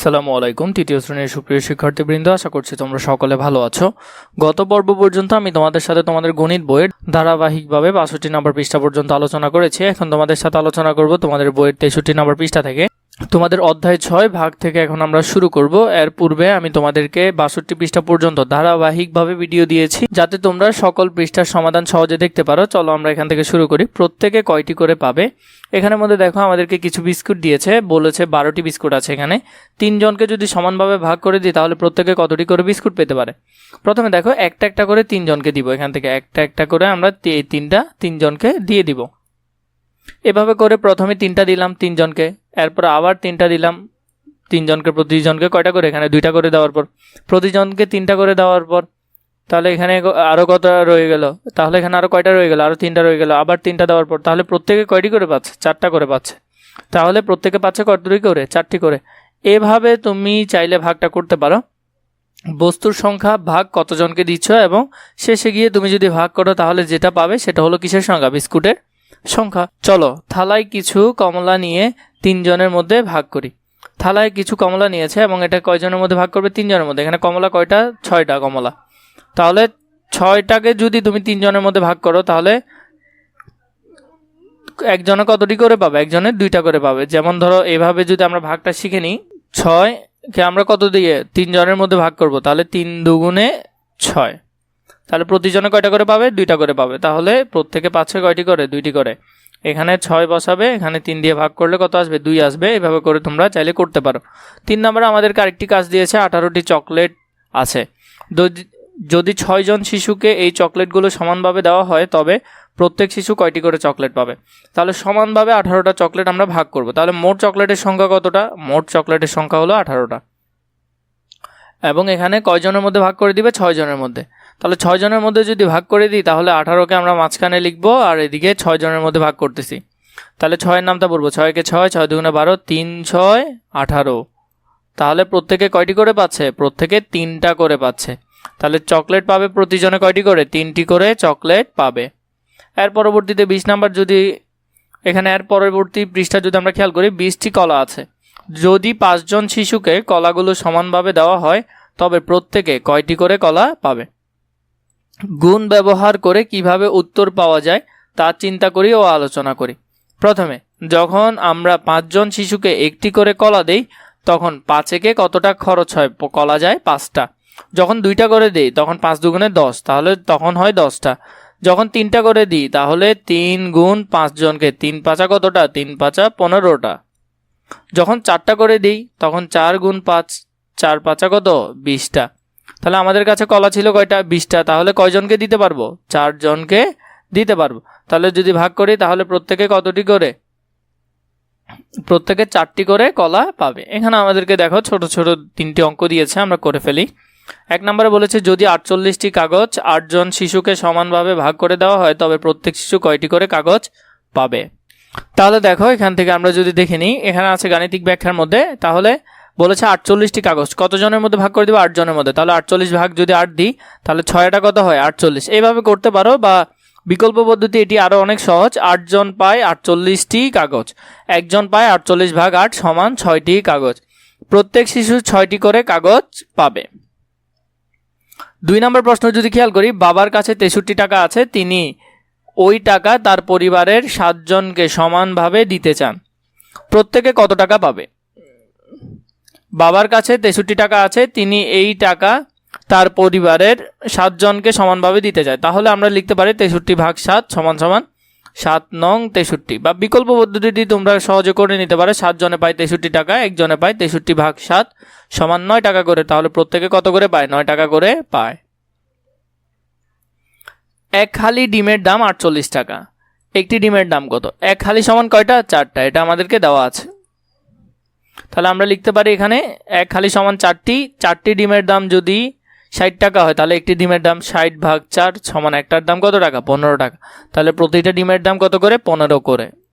আসসালামু আলাইকুম, তৃতীয় শ্রেণির সুপ্রিয় শিক্ষার্থীবৃন্দ, আশা করছি তোমরা সকলে ভালো আছো। গত পর্ব পর্যন্ত আমি তোমাদের সাথে তোমাদের গণিত বইয়ের ধারাবাহিকভাবে বাষট্টি নম্বর পৃষ্ঠা পর্যন্ত আলোচনা করেছি। এখন তোমাদের সাথে আলোচনা করব তোমাদের বইয়ের তেষট্টি নম্বর পৃষ্ঠা থেকে। তোমাদের অধ্যায় ছয় ভাগ থেকে এখন আমরা শুরু করব। এর পূর্বে আমি তোমাদেরকে বাষট্টি পৃষ্ঠা পর্যন্ত ধারাবাহিকভাবে ভিডিও দিয়েছি, যাতে তোমরা সকল পৃষ্ঠার সমাধান সহজে দেখতে পারো। চলো আমরা এখান থেকে শুরু করি। প্রত্যেকে কয়টি করে পাবে? এখানের মধ্যে দেখো, আমাদেরকে কিছু বিস্কুট দিয়েছে, বলেছে বারোটি বিস্কুট আছে এখানে। তিনজনকে যদি সমানভাবে ভাগ করে দিই, তাহলে প্রত্যেকে কতটি করে বিস্কুট পেতে পারে? প্রথমে দেখো, একটা একটা করে তিনজনকে দিব এখান থেকে। একটা একটা করে আমরা তিনটা তিনজনকে দিয়ে দিব। এভাবে করে প্রথমে তিনটা দিলাম তিনজনকে। এরপর আবার তিনটা দিলাম। তিনজনকে, প্রতিজনকে কয়টা করে? এখানে দুইটা করে দেওয়ার পর। প্রতিজনকে তিনটা করে দেওয়ার পর, তাহলে এখানে আরও আরও কত রয়ে গেল? তাহলে এখানে আরও কয়টা রয়ে গেল? আরও তিনটা রয়ে গেল। আবার তিনটা দেওয়ার পর, তাহলে প্রত্যেকে কয়টি করে পাচ্ছে? চারটা করে পাচ্ছে। তাহলে প্রত্যেকে পাচ্ছে কতটি করে? চারটি করে। এভাবে তুমি চাইলে ভাগটা করতে পারো। বস্তুর সংখ্যা ভাগ কতজনকে দিচ্ছ এবং শেষে গিয়ে তুমি যদি ভাগ করো, তাহলে যেটা পাবে সেটা হলো কিসের সংখ্যা? বিস্কুটের? সংখ্যা। চলো, থালায় কিছু কমলা নিয়ে তিনজনের মধ্যে ভাগ করি। থালায় কিছু কমলা নিয়েছে এবং এটা কয়জনের মধ্যে ভাগ করবে? তিনজনের মধ্যে। এখানে কমলা কয়টা? ছয়টা কমলা। তাহলে ছয়টাকে যদি তুমি তিনজনের মধ্যে ভাগ করো, তাহলে একজনে কতটি করে পাবে? একজনের দুইটা করে পাবে। যেমন ধরো, এভাবে যদি আমরা ভাগটা শিখে নিই ছয় কে আমরা কত দিয়ে তিনজনের মধ্যে ভাগ করব? তাহলে তিন দুগুণে ছয়। তাহলে প্রতিজনে কয়টা করে পাবে? দুইটা করে পাবে। তাহলে প্রত্যেকে পাচ্ছে কয়টি করে? দুইটি করে। এখানে ছয় বসাবে, এখানে তিন দিয়ে ভাগ করলে কত আসবে? দুই আসবে। এভাবে করে তোমরা চাইলে করতে পারো। তিন নম্বরে আমাদেরকে আরেকটি কাজ দিয়েছে, আঠারোটি চকলেট আছে। যদি- ছয়জন শিশুকে এই চকলেটগুলো সমানভাবে দেওয়া হয়, তবে প্রত্যেক শিশু কয়টি করে চকলেট পাবে? তাহলে সমানভাবে আঠারোটা চকলেট আমরা ভাগ করব। তাহলে মোট চকলেটের সংখ্যা কতটা? মোট চকলেটের সংখ্যা হলো আঠারোটা। এবং এখানে কয়জনের মধ্যে ভাগ করে দিবে? ছয় জনের মধ্যে। তাহলে ছয় জনের মধ্যে যদি ভাগ করে দিই, তাহলে আঠারোকে আমরা মাঝখানে লিখব আর এদিকে ছয় জনের মধ্যে ভাগ করতেছি। তাহলে ছয়ের নামটা বলব ছয়কে ছয় ছয় দুগুণে বারো, তিন ছয়, আঠারো। তাহলে প্রত্যেকে কয়টি করে পাচ্ছে? প্রত্যেকে তিনটা করে পাচ্ছে। তাহলে চকলেট পাবে প্রতিজনে কয়টি করে? তিনটি করে চকলেট পাবে। এর পরবর্তীতে বিশ নাম্বার যদি, এখানে এর পরবর্তী পৃষ্ঠা যদি আমরা খেয়াল করি, বিশটি কলা আছে। যদি পাঁচজন শিশুকে কলাগুলো সমানভাবে দেওয়া হয়, তবে প্রত্যেকে কয়টি করে কলা পাবে? গুণ ব্যবহার করে কীভাবে উত্তর পাওয়া যায়, তা চিন্তা করি ও আলোচনা করি। প্রথমে, যখন আমরা পাঁচজন শিশুকে একটি করে কলা দেই, তখন পাঁচেকে কতটা খরচ হয়? কলা যায় পাঁচটা। যখন দুইটা করে দিই, তখন পাঁচ দুগুণে দশ। তাহলে তখন হয় দশটা। যখন তিনটা করে দিই, তাহলে তিন গুণ পাঁচজনকে তিন পাঁচা কতটা? তিন পাঁচা পনেরোটা। যখন চারটা করে দিই, তখন চার গুণ পাঁচ, চার পাঁচা কত? বিশটা। তাহলে আমাদের কাছে কলা ছিল কয়টা? বিশটা। তাহলে কয়জনকে দিতে পারব? চারজনকে দিতে পারব। তাহলে যদি ভাগ করি, তাহলে প্রত্যেকে কতটি করে? প্রত্যেকে চারটি করে কলা পাবে। এখানে আমাদেরকে দেখো, ছোট ছোট তিনটি অঙ্ক দিয়েছে, আমরা করে ফেলি। এক নম্বরে বলেছে, যদি আটচল্লিশটি কাগজ আটজন শিশুকে সমানভাবে ভাগ করে দেওয়া হয়, তবে প্রত্যেক শিশু কয়টি করে কাগজ পাবে? তাহলে দেখো, এখান থেকে আমরা যদি দেখে নিই, এখানে আছে গাণিতিক ব্যাখ্যার মধ্যে। তাহলে বলেছে আটচল্লিশটি কাগজ। কতজনের মধ্যে ভাগ করে দেবো? আটজনের মধ্যে। তাহলে আটচল্লিশ ভাগ যদি আট দিই, তাহলে ছয়টা কত হয়? আটচল্লিশ। এইভাবে করতে পারো বা বিকল্প পদ্ধতি এটি আরও অনেক সহজ। আটজন পায় আটচল্লিশটি কাগজ। একজন পায় আটচল্লিশ ভাগ আট সমান ছয়টি কাগজ। প্রত্যেক শিশু ছয়টি করে কাগজ পাবে। দুই নম্বর প্রশ্ন যদি খেয়াল করি, বাবার কাছে তেষট্টি টাকা আছে, তিনি ওই টাকা তার পরিবারের সাতজনকে সমানভাবে দিতে চান। প্রত্যেকে কত টাকা পাবে? বাবার কাছে তেষট্টি টাকা আছে, তিনি এই টাকা তার পরিবারের সাতজনকে সমানভাবে দিতে চায়। তাহলে আমরা লিখতে পারি তেষট্টি ভাগ সাত সমান সমান সাত নং তেষট্টি। বা বিকল্প পদ্ধতিটি তোমরা সহজে করে নিতে পারো, সাতজনে পায় তেষট্টি টাকা, একজনে পায় তেষট্টি ভাগ সাত সমান নয় টাকা করে। তাহলে প্রত্যেকে কত করে পায়? নয় টাকা করে পায়। এক হালি ডিমের দাম আটচল্লিশ টাকা। একটি ডিমের দাম কত? এক হালি সমান কয়টা? চারটা। এটা আমাদেরকে দেওয়া আছে। তাহলে আমরা লিখতে পারি এখানে এক খালি সমান চারটি চারটি ডিমের দাম যদি ষাট টাকা হয়, তাহলে একটি ডিমের দাম ষাট ভাগ চার সমান একটার দাম কত টাকা? পনেরো টাকা। তাহলে প্রতিটা ডিমের দাম কত করে? পনেরো করে।